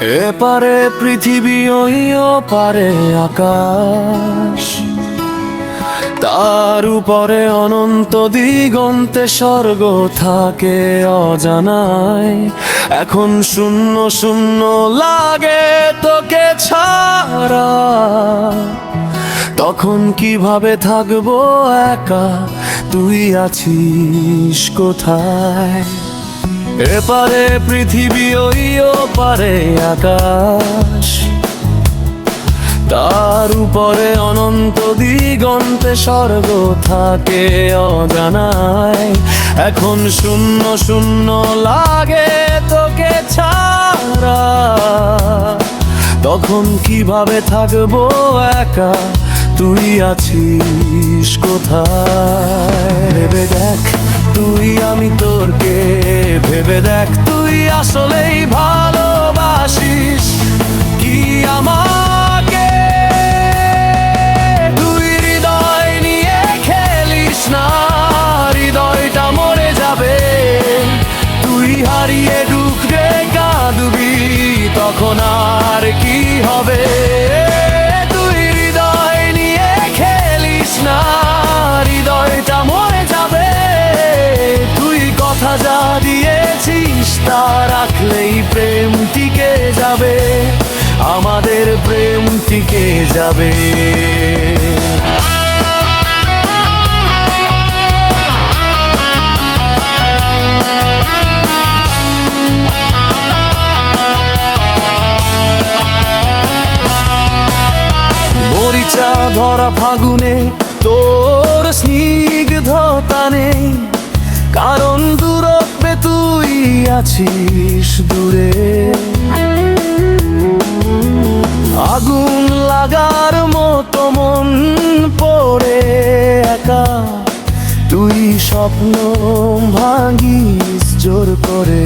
এপারে পৃথিবী, ওই পারে আকাশ। তার উপরে অনন্ত দিগন্তে স্বর্গ থাকে অজানায়। এখন শূন্য শূন্য লাগে তোকে ছাড়া। তখন কীভাবে থাকব একা? তুই আছিস কোথায়? এপারে পৃথিবী ওই পারে আকাশ। তার উপরে অনন্ত দিগন্তে স্বর্গ থাকে অজানায়। এখন শূন্য শূন্য লাগে তোকে ছাড়া। তখন কীভাবে থাকব একা? তুই আছিস কোথায়? দেখ, তুই আমি তোরকে ভেবে দেখ তুই আসলেই ভালোবাসিস। কি আমাকে যাবে। মরিচা ধরা ফাগুনে তোর স্নিগ্ধতা নেই। কারণ দূরত্বে তুই আছিস দূরে। স্বপ্ন ভাঙিস, জোর করে।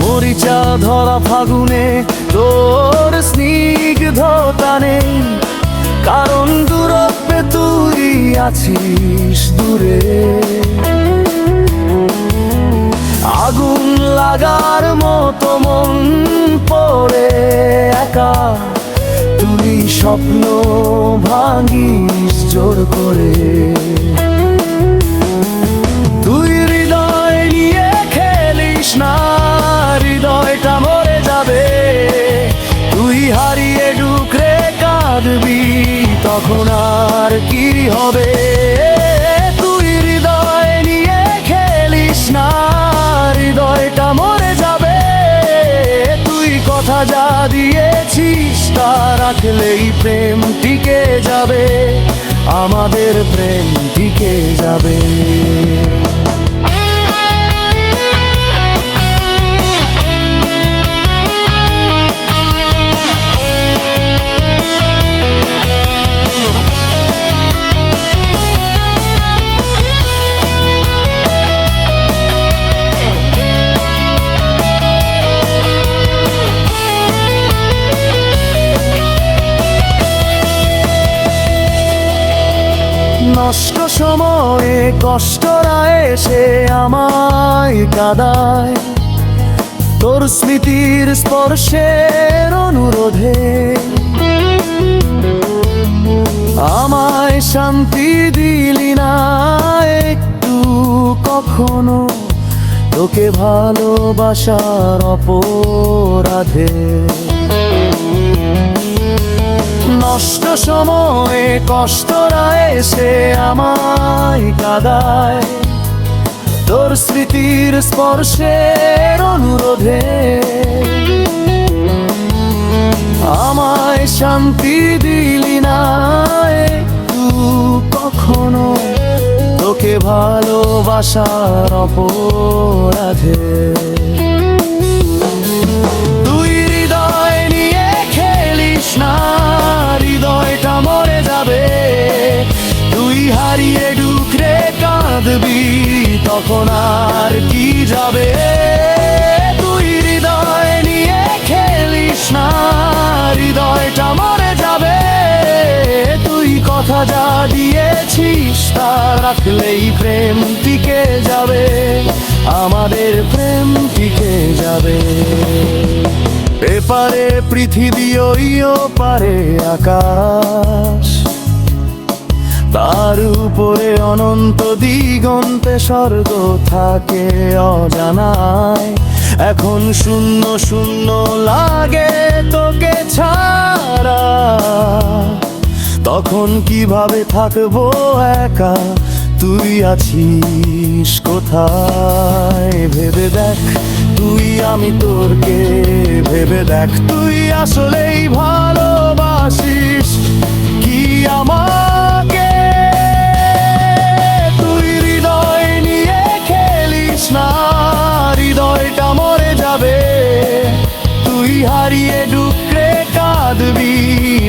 মরিচা ধরা ফাগুনে তোর স্নিগ্ধতা নেই। কারণ দূরত্বে তুই আছিস দূরে। আগুন লাগার মতো মন পড়ে একা। স্বপ্ন ভাঙিস জোর করে। তুই হৃদয় নিয়ে খেলিস না, হৃদয়টা মরে যাবে। তুই হারিয়ে ডুকরে কাঁদবি, তখন আর কি হবে? দিয়েছিস তা রাখলেই প্রেম টিকে যাবে আমাদের প্রেম টিকে যাবে। নষ্ট সময়ে কষ্টরা এসে আমায় কাদায়। তোর স্মৃতির স্পর্শের অনুরোধে। আমায় শান্তি দিলি না একটু কখনো। তোকে ভালোবাসার অপরাধে। নষ্ট সময়ে কষ্টরা এসে আমায় কাদায়। তোর স্মৃতির স্পর্শের অনুরোধে আমায় শান্তি দিলি না কখনো তোকে ভালোবাসার অপরাধে তখন আর কি যাবে? তুই হৃদয় নিয়ে খেলিস না, হৃদয়টা মরে যাবে। তুই কথা যা দিয়ে দিয়েছিস, তা রাখলেই প্রেম টিকে যাবে, আমাদের প্রেম টিকে যাবে। এপারে পৃথিবী ওই পারে আকাশ। তার উপরে অনন্ত দিগন্তে স্বর্গ থাকে অজানায়। এখন শূন্য শূন্য লাগে তোকে ছাড়া। তখন কীভাবে থাকব একা? তুই আছিস কোথায়? ভেবে দেখ, তুই আমি তোরকে ভেবে দেখ, তুই আসলেই ভালোবাসিস হারিয়ে ডুকরে কাঁদবি,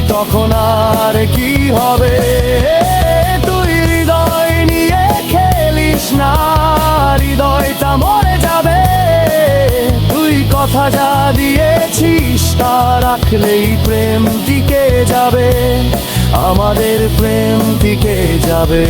তখন আর কি হবে? তুই হৃদয় নিয়ে খেলিস না, হৃদয়টা মরে যাবে। তুই কথা যা দিয়েছিস, তা রাখলেই প্রেম টিকে যাবে। আমাদের প্রেম টিকে যাবে।